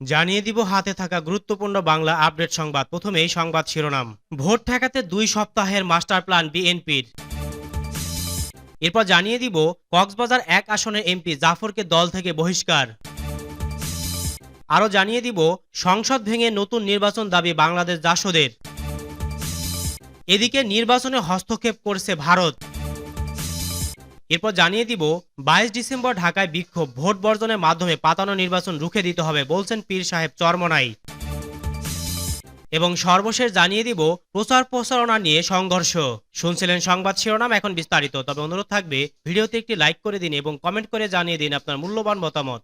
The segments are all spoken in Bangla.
জানিয়ে দিব হাতে থাকা গুরুত্বপূর্ণ বাংলা আপডেট সংবাদ। প্রথমেই সংবাদ শিরোনাম। ভোট ঠেকাতে দুই সপ্তাহের মাস্টার প্ল্যান বিএনপির। এরপর জানিয়ে দিব কক্সবাজার এক আসনের এমপি জাফরকে দল থেকে বহিষ্কার। আরও জানিয়ে দিব সংসদ ভেঙে নতুন নির্বাচন দাবি বাংলাদেশ জাসদের এদিকে নির্বাচনে হস্তক্ষেপ করছে ভারত। এরপর জানিয়ে দিব, বাইশ ডিসেম্বর ঢাকায় বিক্ষোভ, ভোট বর্জনের মাধ্যমে পাতানো নির্বাচন রুখে দিতে হবে বলছেন পীর সাহেব চরমনাই। এবং সর্বশেষ জানিয়ে দিব, প্রচার প্রচারণা নিয়ে সংঘর্ষ। শুনছিলেন সংবাদ শিরোনাম, এখন বিস্তারিত। তবে অনুরোধ থাকবে, ভিডিওতে একটি লাইক করে দিন এবং কমেন্ট করে জানিয়ে দিন আপনার মূল্যবান মতামত।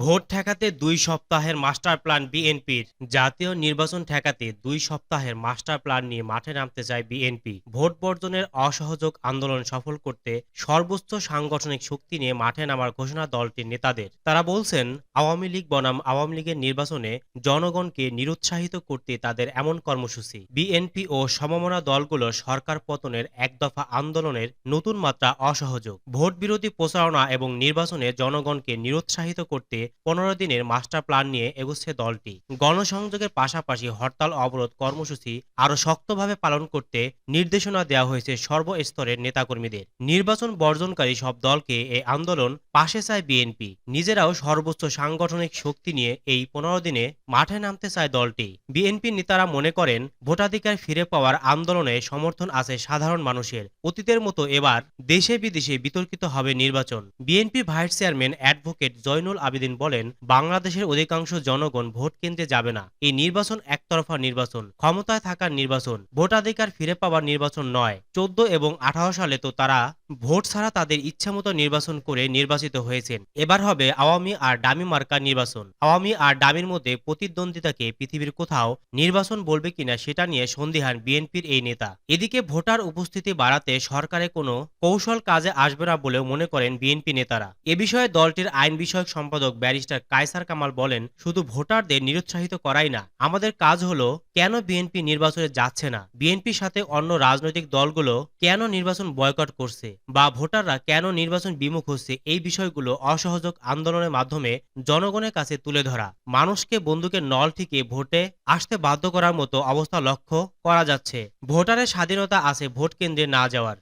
ভোট ঠেকাতে দুই সপ্তাহের মাস্টার প্ল্যান বিএনপির। জাতীয় নির্বাচন ঠেকাতে দুই সপ্তাহের মাস্টার প্ল্যান নিয়ে মাঠে নামতে চায় বিএনপি। ভোট বর্জনের অসহযোগ আন্দোলন সফল করতে সর্বোচ্চ সাংগঠনিক শক্তি নিয়ে মাঠে নামার ঘোষণা দলটির নেতাদের। তারা বলছেন, আওয়ামী লীগ বনাম আওয়ামী লীগের নির্বাচনে জনগণকে নিরুৎসাহিত করতে তাদের এমন কর্মসূচি। বিএনপি ও সমমনা দলগুলো সরকার পতনের এক দফা আন্দোলনের নতুন মাত্রা অসহযোগ। ভোট বিরোধী প্রচারণা এবং নির্বাচনে জনগণকে নিরুৎসাহিত করতে পনেরো দিনের মাস্টার প্ল্যান নিয়ে এগুচ্ছে দলটি। গণসংযোগের পাশাপাশি হরতাল, অবরোধ, কর্মসূচি আরও শক্তভাবে পালন করতে নির্দেশনা দেওয়া হয়েছে সর্বস্তরের নেতাকর্মীদের। নির্বাচন বর্জনকারী সব দলকে এই আন্দোলন পাশে চায় বিএনপি। নিজেরাও সর্বোচ্চ সাংগঠনিক শক্তি নিয়ে এই পনেরো দিনে মাঠে নামতে চায় দলটি। বিএনপি নেতারা মনে করেন, ভোটাধিকার ফিরে পাওয়ার আন্দোলনে সমর্থন আছে সাধারণ মানুষের। অতীতের মতো এবার দেশে বিদেশে বিতর্কিত হবে নির্বাচন। BNP vice chairman advocate Joynul Abedin বলেন, বাংলাদেশের অধিকাংশ জনগণ ভোট কেন্দ্রে যাবে না। এই নির্বাচন একতরফা নির্বাচন। ক্ষমতায় থাকার নির্বাচন। ভোটাধিকার ফিরে পাওয়ার নির্বাচন নয়। চোদ্দ এবং আঠারো সালে তো তারা ভোট ছাড়া তাদের ইচ্ছামতো নির্বাচন করে নির্বাচিত হয়েছেন। এবার হবে আওয়ামী আর ডামি মার্কার নির্বাচন। আওয়ামী আর ডামির মধ্যে প্রতিদ্বন্দ্বিতাকে পৃথিবীর কোথাও নির্বাচন বলবে কিনা সেটা নিয়ে সন্দিহান বিএনপির এই নেতা। এদিকে ভোটার উপস্থিতি বাড়াতে সরকারে কোনো কৌশল কাজে আসবে না বলেও মনে করেন বিএনপি নেতারা। এ বিষয়ে দলটির আইন বিষয়ক সম্পাদক ব্যারিস্টার কায়সার কামাল বলেন, শুধু ভোটারদের নিরুৎসাহিত করাই না, আমাদের কাজ হলো কেন বিএনপি নির্বাচনে যাচ্ছে না? বিএনপির সাথে অন্য রাজনৈতিক দলগুলো কেন নির্বাচন বয়কট করছে? বা ভোটাররা কেন নির্বাচন বিমুখ হচ্ছে? এই বিষয়গুলো অসহযোগ আন্দোলনের মাধ্যমে জনগণের কাছে তুলে ধরা। মানুষকে বন্দুকের নল থেকে ভোটে আসতে বাধ্য করার মতো অবস্থা লক্ষ্য করা যাচ্ছে। ভোটারের স্বাধীনতা আছে, ভোট কেন্দ্রে না যাওয়ার।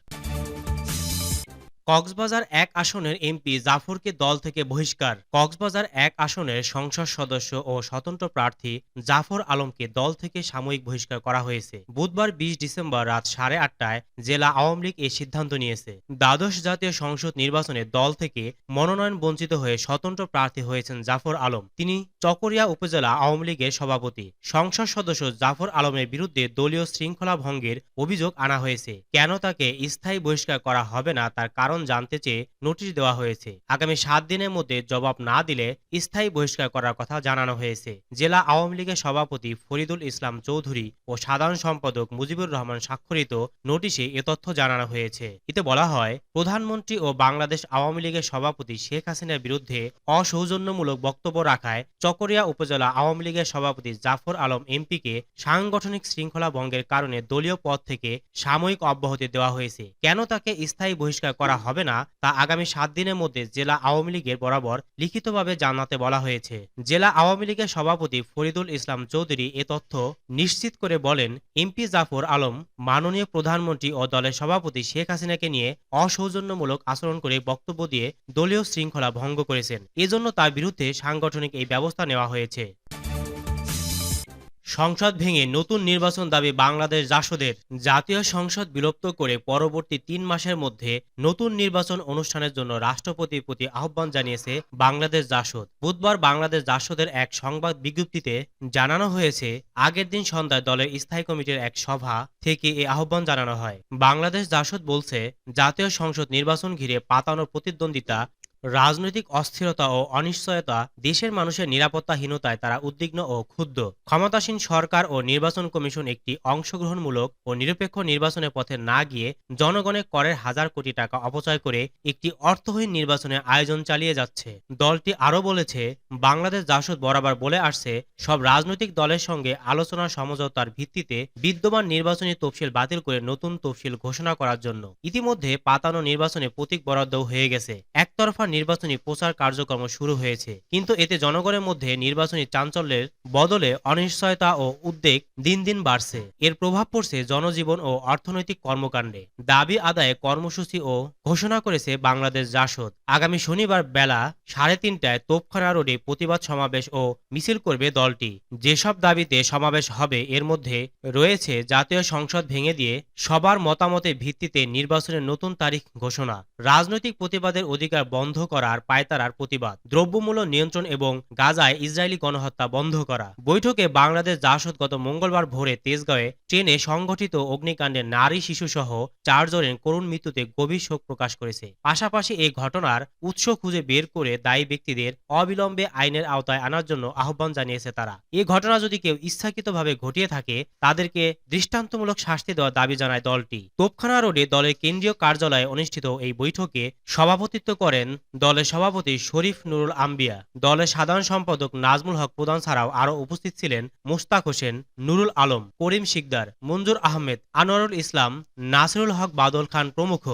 কক্সবাজার এক আসনের এমপি জাফরকে দল থেকে বহিষ্কার। কক্সবাজার এক আসনের সংসদ সদস্য ও স্বতন্ত্র প্রার্থী জাফর আলমকে দল থেকে সাময়িক বহিষ্কার করা হয়েছে। বুধবার বিশ ডিসেম্বর রাত সাড়ে আটটায় জেলা আওয়ামী লীগ এই সিদ্ধান্ত নিয়েছে। দ্বাদশ জাতীয় সংসদ নির্বাচনে দল থেকে মনোনয়ন বঞ্চিত হয়ে স্বতন্ত্র প্রার্থী হয়েছেন জাফর আলম। তিনি চকরিয়া উপজেলা আওয়ামী লীগের সভাপতি। সংসদ সদস্য জাফর আলমের বিরুদ্ধে দলীয় শৃঙ্খলা ভঙ্গের অভিযোগ আনা হয়েছে। কেন তাকে স্থায়ী বহিষ্কার করা হবে না তার কারণ জানতে চেয়ে নোটিশ দেওয়া হয়েছে। আগামী সাত দিনের মধ্যে জবাব না দিলে স্থায়ী বহিষ্কার করার কথা জানানো হয়েছে। জেলা আওয়ামী লীগের সভাপতি ফরিদুল ইসলাম চৌধুরী ও সাধারণ সম্পাদক মুজিবুর রহমান স্বাক্ষরিত নোটিশে এ তথ্য জানানো হয়েছে। এতে বলা হয়, প্রধানমন্ত্রী ও বাংলাদেশ আওয়ামী লীগের সভাপতি শেখ হাসিনার বিরুদ্ধে অসৌজন্যমূলক বক্তব্য রাখায় চকরিয়া উপজেলা আওয়ামী লীগের সভাপতি জাফর আলম এমপিকে সাংগঠনিক শৃঙ্খলা ভঙ্গের কারণে দলীয় পদ থেকে সাময়িক অব্যাহতি দেওয়া হয়েছে। কেন তাকে স্থায়ী বহিষ্কার করা হবে না তা আগামী সাত দিনের মধ্যে জেলা আওয়ামী লীগের বরাবর লিখিতভাবে জানাতে বলা হয়েছে। জেলা আওয়ামী লীগের সভাপতি ফরিদুল ইসলাম চৌধুরী এ তথ্য নিশ্চিত করে বলেন, এমপি জাফর আলম, মাননীয় প্রধানমন্ত্রী ও দলের সভাপতি শেখ হাসিনাকে নিয়ে অসৌজন্যমূলক আচরণ করে বক্তব্য দিয়ে দলীয় শৃঙ্খলা ভঙ্গ করেছেন। এজন্য তার বিরুদ্ধে সাংগঠনিক এই ব্যবস্থা নেওয়া হয়েছে। সংসদ ভেঙে নতুন নির্বাচন দাবি বাংলাদেশ জাসদের। জাতীয় সংসদ বিলুপ্ত করে পরবর্তী তিন মাসের মধ্যে নতুন নির্বাচন অনুষ্ঠানের জন্য রাষ্ট্রপতির প্রতি আহ্বান জানিয়েছে বাংলাদেশ জাসদ। বুধবার বাংলাদেশ জাসদের এক সংবাদ বিজ্ঞপ্তিতে জানানো হয়েছে, আগের দিন সন্ধ্যায় দলের স্থায়ী কমিটির এক সভা থেকে এই আহ্বান জানানো হয়। বাংলাদেশ জাসদ বলছে, জাতীয় সংসদ নির্বাচন ঘিরে পাতানো প্রতিদ্বন্দ্বিতা রাজনৈতিক অস্থিরতা ও অনিশ্চয়তা দেশের মানুষের নিরাপত্তাহীনতায় তারা উদ্বিগ্ন ও ক্ষুব্ধ। ক্ষমতাসীন সরকার ও নির্বাচন কমিশন একটি অংশগ্রহণমূলক ও নিরপেক্ষ নির্বাচনের পথে না গিয়ে জনগণের করের হাজার কোটি টাকা অপচয় করে একটি অর্থহীন নির্বাচনের আয়োজন চালিয়ে যাচ্ছে। দলটি আরও বলেছে, বাংলাদেশ জাসদ বরাবর বলে আসছে, সব রাজনৈতিক দলের সঙ্গে আলোচনা সমঝোতার ভিত্তিতে বিদ্যমান নির্বাচনী তফসিল বাতিল করে নতুন তফসিল ঘোষণা করার জন্য। ইতিমধ্যে পাতানো নির্বাচনে প্রতীক বরাদ্দ হয়ে গেছে। একতরফা নির্বাচনী প্রচার কার্যক্রম শুরু হয়েছে। কিন্তু এতে জনগণের মধ্যে নির্বাচনী চাঞ্চল্যের বদলে অনিশ্চয়তা ও উদ্বেগ দিন দিন বাড়ছে। এর প্রভাব পড়ছে জনজীবন ও অর্থনৈতিক কর্মকাণ্ডে। দাবি আদায়ে কর্মসূচি ও ঘোষণা করেছে বাংলাদেশ জাসদ। আগামী শনিবার বেলা সাড়ে তিনটায় তোপখানা রোডে প্রতিবাদ সমাবেশ ও মিছিল করবে দলটি। যেসব দাবিতে সমাবেশ হবে, এর মধ্যে রয়েছে জাতীয় সংসদ ভেঙে দিয়ে সবার মতামতের ভিত্তিতে নির্বাচনের নতুন তারিখ ঘোষণা। রাজনৈতিক প্রতিবাদের অধিকার বন্ধ করার পায়তারার প্রতিবাদ। দ্রব্যমূল্য নিয়ন্ত্রণ এবং গাজায় ইসরায়েলি গণহত্যা বন্ধ করা। বৈঠকে বাংলাদেশ জাসদ গত মঙ্গলবার ভোরে তেজগাঁওয়ে ট্রেনে সংগঠিত অগ্নিকাণ্ডে নারী, শিশুসহ চারজনের করুণ মৃত্যুতে গভীর শোক প্রকাশ করেছে। পাশাপাশি এই ঘটনার উৎস খুঁজে বের করে দায়ী ব্যক্তিদের অবিলম্বে আইনের আওতায় আনার জন্য আহ্বান জানিয়েছে তারা। এই ঘটনা যদি কেউ ইচ্ছাকৃতভাবে ঘটিয়ে থাকে, তাদেরকে দৃষ্টান্তমূলক শাস্তি দেওয়ার দাবি জানায় দলটি। তোপখানা রোডে দলের কেন্দ্রীয় কার্যালয়ে অনুষ্ঠিত এই বৈঠকে সভাপতিত্ব করেন দলের সভাপতি শরীফ নুরুল আম্বিয়া, দলের সাধারণ সম্পাদক নাজমুল হক প্রধান ছাড়াও আরও উপস্থিত ছিলেন মুস্তাক হোসেন, নুরুল আলম, করিম শিকদার, মঞ্জুর আহমেদ, আনোয়ারুল ইসলাম, নাসরুল হক বাদল খান প্রমুখ।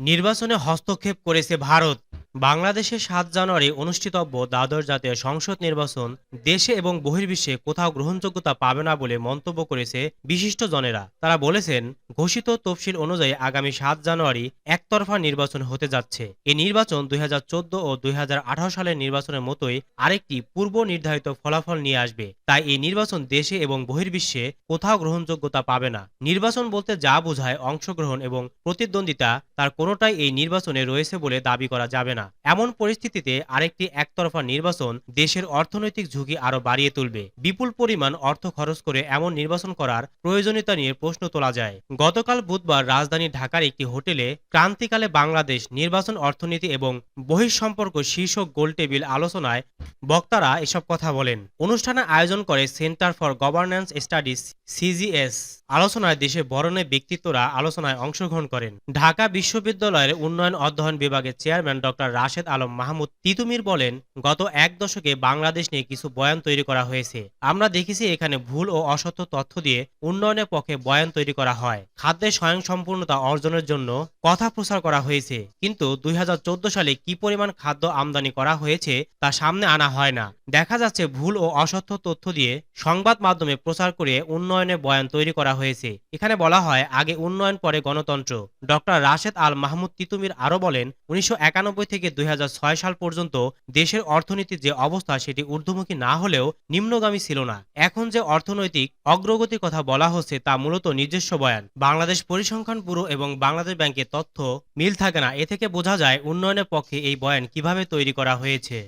নির্বাচনে হস্তক্ষেপ করেছে ভারত। বাংলাদেশে সাত জানুয়ারি অনুষ্ঠিতব্য দ্বাদশ জাতীয় সংসদ নির্বাচন দেশে এবং বহির্বিশ্বে কোথাও গ্রহণযোগ্যতা পাবে না বলে মন্তব্য করেছে বিশিষ্ট জনেরা তারা বলেছেন, ঘোষিত তফসিল অনুযায়ী আগামী সাত জানুয়ারি একতরফা নির্বাচন হতে যাচ্ছে। এই নির্বাচন দুই হাজার চোদ্দ ও দুই হাজার আঠারো সালের নির্বাচনের মতোই আরেকটি পূর্ব নির্ধারিত ফলাফল নিয়ে আসবে। তাই এই নির্বাচন দেশে এবং বহির্বিশ্বে কোথাও গ্রহণযোগ্যতা পাবে না। নির্বাচন বলতে যা বোঝায় অংশগ্রহণ এবং প্রতিদ্বন্দ্বিতা, তার কোনোটাই এই নির্বাচনে রয়েছে বলে দাবি করা যাবে না। এমন পরিস্থিতিতে আরেকটি একতরফা নির্বাচন দেশের অর্থনৈতিক ঝুঁকি আরও বাড়িয়ে তুলবে। বিপুল পরিমাণ অর্থ খরচ করে এমন নির্বাচন করার প্রয়োজনীয়তা নিয়ে প্রশ্ন তোলা যায়। গতকাল বুধবার রাজধানী ঢাকার একটি হোটেলে ক্রান্তিকালে বাংলাদেশ নির্বাচন অর্থনীতি এবং বহিঃসম্পর্ক শীর্ষক গোলটেবিল আলোচনায় বক্তারা এসব কথা বলেন। অনুষ্ঠানে আয়োজন করে centre for governance studies CGS আলোচনায় দেশে বরণের ব্যক্তিত্বরা আলোচনায় অংশগ্রহণ করেন। ঢাকা বিশ্ববিদ্যালয়ের উন্নয়ন অধ্যয়ন বিভাগের চেয়ারম্যান ডক্টর রাশেদ আলম মাহমুদ তিতুমির বলেন, গত এক দশকে বাংলাদেশ নিয়ে কিছু বয়ান তৈরি করা হয়েছে। আমরা দেখেছি এখানে ভুল ও অসত্য তথ্য দিয়ে উন্নয়নের পক্ষে বয়ান তৈরি করা হয়। খাদ্যে স্বয়ংসম্পূর্ণতা অর্জনের জন্য কথা প্রচার করা হয়েছে। কিন্তু দুই হাজার চোদ্দ সালে কি পরিমাণ খাদ্য আমদানি করা হয়েছে তা সামনে আনা হয় না। দেখা যাচ্ছে ভুল ও অসত্য তথ্য দিয়ে সংবাদ মাধ্যমে প্রচার করে উন্নয়নের বয়ান তৈরি করা হয়েছে। এখানে বলা হয়, আগে উন্নয়ন, পরে গণতন্ত্র। ডক্টর রাশেদ আল মাহমুদ তিতুমির আরও বলেন, উনিশশো একানব্বই থেকে দুই হাজার ছয় সাল পর্যন্ত দেশের অর্থনীতির যে অবস্থা সেটি ঊর্ধ্বমুখী না হলেও নিম্নগামী ছিল না। এখন যে অর্থনৈতিক অগ্রগতির কথা বলা হচ্ছে তা মূলত নিজস্ব বয়ান। বাংলাদেশ পরিসংখ্যান ব্যুরো এবং বাংলাদেশ ব্যাংকের তথ্য মিল থাকে না। এ থেকে বোঝা যায়, উন্নয়নের পক্ষে এই বয়ান কীভাবে তৈরি করা হয়েছে।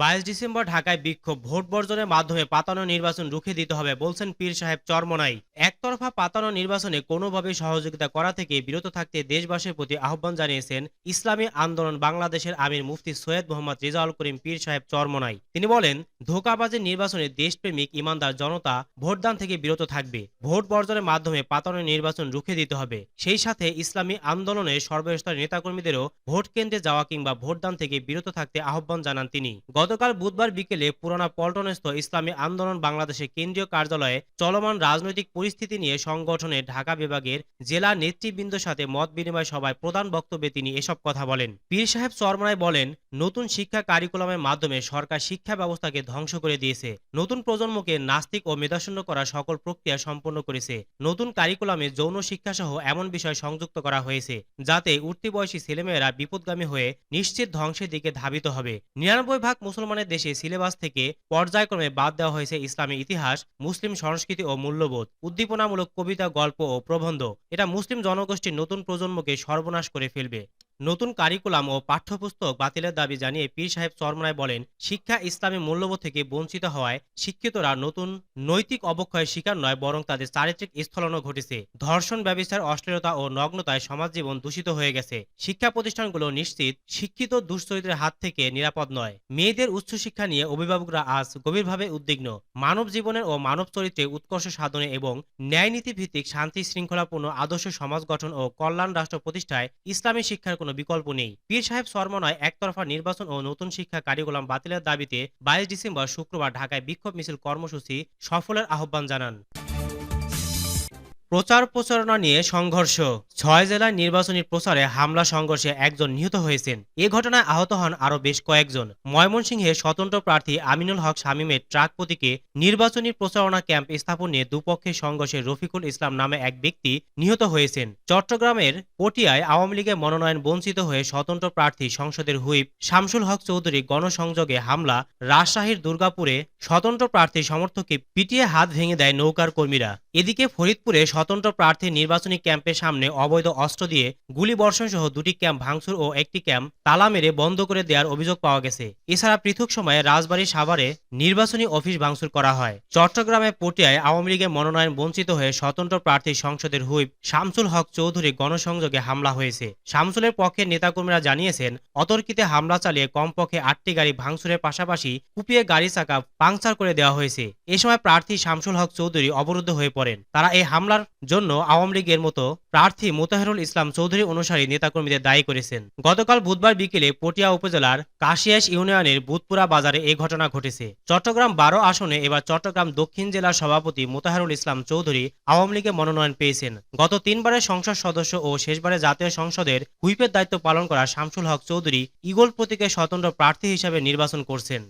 বাইশ ডিসেম্বর ঢাকায় বিক্ষোভ, ভোট বর্জনের মাধ্যমে পাতানো নির্বাচন রুখে দিতে হবে বলছেন পীর সাহেব চরমনাই। একতরফা পাতানো নির্বাচনে কোনোভাবে সহযোগিতা করা থেকে বিরত থাকতে দেশবাসীর প্রতি আহ্বান জানিয়েছেন ইসলামী আন্দোলন বাংলাদেশের আমির মুফতি সৈয়দ মোহাম্মদ রেজাউল করিম পীর সাহেব চরমনাই। তিনি বলেন ধোকাবাজের নির্বাচনে দেশপ্রেমিক ইমানদার জনতা ভোটদান থেকে বিরত থাকবে। ভোট বর্জনের মাধ্যমে পাতানো নির্বাচন রুখে দিতে হবে। সেই সাথে ইসলামী আন্দোলনের সর্বস্তরের নেতাকর্মীদেরও ভোট কেন্দ্রে যাওয়া কিংবা ভোটদান থেকে বিরত থাকতে আহ্বান জানান তিনি। গতকাল বুধবার বিকেলে পুরানা পল্টনস্থ ইসলামী আন্দোলন বাংলাদেশের কেন্দ্রীয় কার্যালয়ে চলমান রাজনৈতিক পরিস্থিতি নিয়ে সংগঠনের ঢাকা বিভাগের জেলা নেতৃবৃন্দের সাথে মত বিনিময় সভায় প্রধান বক্তব্যে তিনি এসব কথা বলেন। পীর সাহেব চরমনায় বলেন, নতুন শিক্ষা কারিকুলামের মাধ্যমে সরকার শিক্ষা ব্যবস্থাকে ধ্বংস করে দিয়েছে। নতুন প্রজন্মকে নাস্তিক ও মেধাশূন্য করা সকল প্রক্রিয়া সম্পন্ন করেছে। নতুন কারিকুলামে যৌন শিক্ষা সহ এমন বিষয় সংযুক্ত করা হয়েছে, যাতে উঠতি বয়সী ছেলেমেয়েরা বিপদগামী হয়ে নিশ্চিত ধ্বংসের দিকে ধাবিত হবে। নিরানব্বই ভাগ মুসলমানের দেশে সিলেবাস থেকে পর্যায়ক্রমে বাদ দেওয়া হয়েছে ইসলামী ইতিহাস, মুসলিম সংস্কৃতি ও মূল্যবোধ। উদ্দীপনামূলক কবিতা গল্প ও প্রবন্ধ। এটা মুসলিম জনগোষ্ঠীর নতুন প্রজন্মকে সর্বনাশ করে ফেলবে। নতুন কারিকুলাম ও পাঠ্যপুস্তক বাতিলের দাবি জানিয়ে পীর সাহেব চরমনায় বলেন, শিক্ষা ইসলামী মূল্যবোধ থেকে বঞ্চিত হওয়ায় শিক্ষিতরা নতুন নৈতিক অবক্ষয়ের শিকার নয়, বরং তাদের চারিত্রিক স্খলনও ঘটেছে। ধর্ষণ ব্যবস্থার অশ্লীলতা ও নগ্নতায় সমাজ জীবন দূষিত হয়ে গেছে। শিক্ষা প্রতিষ্ঠানগুলো নিশ্চিত শিক্ষিত দুশ্চরিত্রের হাত থেকে নিরাপদ নয়। মেয়েদের উচ্চশিক্ষা নিয়ে অভিভাবকরা আজ গভীরভাবে উদ্বিগ্ন। মানব জীবনের ও মানব চরিত্রে উৎকর্ষ সাধনে এবং ন্যায়নীতি ভিত্তিক শান্তি শৃঙ্খলাপূর্ণ আদর্শ সমাজ গঠন ও কল্যাণ রাষ্ট্র প্রতিষ্ঠায় ইসলামী শিক্ষার কোনো বিকল্প নেই। পীর সাহেব শর্মনয় একতরফা নির্বাচন ও নতুন শিক্ষা কারিকুলাম বাতিলের দাবিতে বাইশ ডিসেম্বর শুক্রবার ঢাকায় বিক্ষোভ মিছিল কর্মসূচি সফলের আহ্বান জানান। প্রচার প্রচারণা নিয়ে সংঘর্ষ ছয় জেলায় নির্বাচনী প্রচারে হামলা সংঘর্ষে একজন নিহত হয়েছেন। এ ঘটনায় আহত হন আরও বেশ কয়েকজন। ময়মনসিংহে স্বতন্ত্র প্রার্থী আমিনুল হক শামীমের ট্রাক প্রতীকে নির্বাচনী প্রচারণা ক্যাম্প স্থাপন নিয়ে দুপক্ষের সংঘর্ষে রফিকুল ইসলাম নামে এক ব্যক্তি নিহত হয়েছেন। চট্টগ্রামের পটিয়ায় আওয়ামী লীগের মনোনয়ন বঞ্চিত হয়ে স্বতন্ত্র প্রার্থী সংসদের হুইপ শামসুল হক চৌধুরী গণসংযোগে হামলা, রাজশাহীর দুর্গাপুরে স্বতন্ত্র প্রার্থী সমর্থককে পিটিয়ে হাত ভেঙে দেয় নৌকার কর্মীরা। এদিকে ফরিদপুরে স্বতন্ত্র প্রার্থী নির্বাচনী ক্যাম্পের সামনে অবৈধ অস্ত্র দিয়ে গুলি বর্ষণ সহ দুটি ক্যাম্প ভাঙচুর ও একটি ক্যাম্প তালা মেরে বন্ধ করে দেওয়ার অভিযোগ পাওয়া গেছে। এছাড়া পৃথক সময়ে রাজবাড়ী সাভারে নির্বাচনী অফিস ভাঙচুর করা হয়। চট্টগ্রামে পটিয়ায় আওয়ামী লীগের মনোনয়ন বঞ্চিত হয়ে স্বতন্ত্র প্রার্থী সংসদের হুইপ শামসুল হক চৌধুরী গণসংযোগে হামলা হয়েছে। শামসুলের পক্ষের নেতাকর্মীরা জানিয়েছেন, অতর্কিতে হামলা চালিয়ে কমপক্ষে আটটি গাড়ি ভাঙচুরের পাশাপাশি কুপিয়ে গাড়ি চাকা পাংচার করে দেওয়া হয়েছে। এ সময় প্রার্থী শামসুল হক চৌধুরী অবরুদ্ধ হয়ে পড়েন। তারা এই হামলার জন্য আওয়ামী লীগের মতো প্রার্থী মোতাহেরুল ইসলাম চৌধুরী অনুসারী নেতাকর্মীদের দায়ী করেছেন। গতকাল বুধবার বিকেলে পটিয়া উপজেলার কাশিয়াস ইউনিয়নের বুধপুরা বাজারে এই ঘটনা ঘটেছে। চট্টগ্রাম বারো আসনে এবার চট্টগ্রাম দক্ষিণ জেলার সভাপতি মোতাহারুল ইসলাম চৌধুরী আওয়ামী লীগে মনোনয়ন পেয়েছেন। গত তিনবারের সংসদ সদস্য ও শেষবারে জাতীয় সংসদের হুইপের দায়িত্ব পালন করা শামসুল হক চৌধুরী ইগল প্রতীকে স্বতন্ত্র প্রার্থী হিসাবে নির্বাচন করছেন।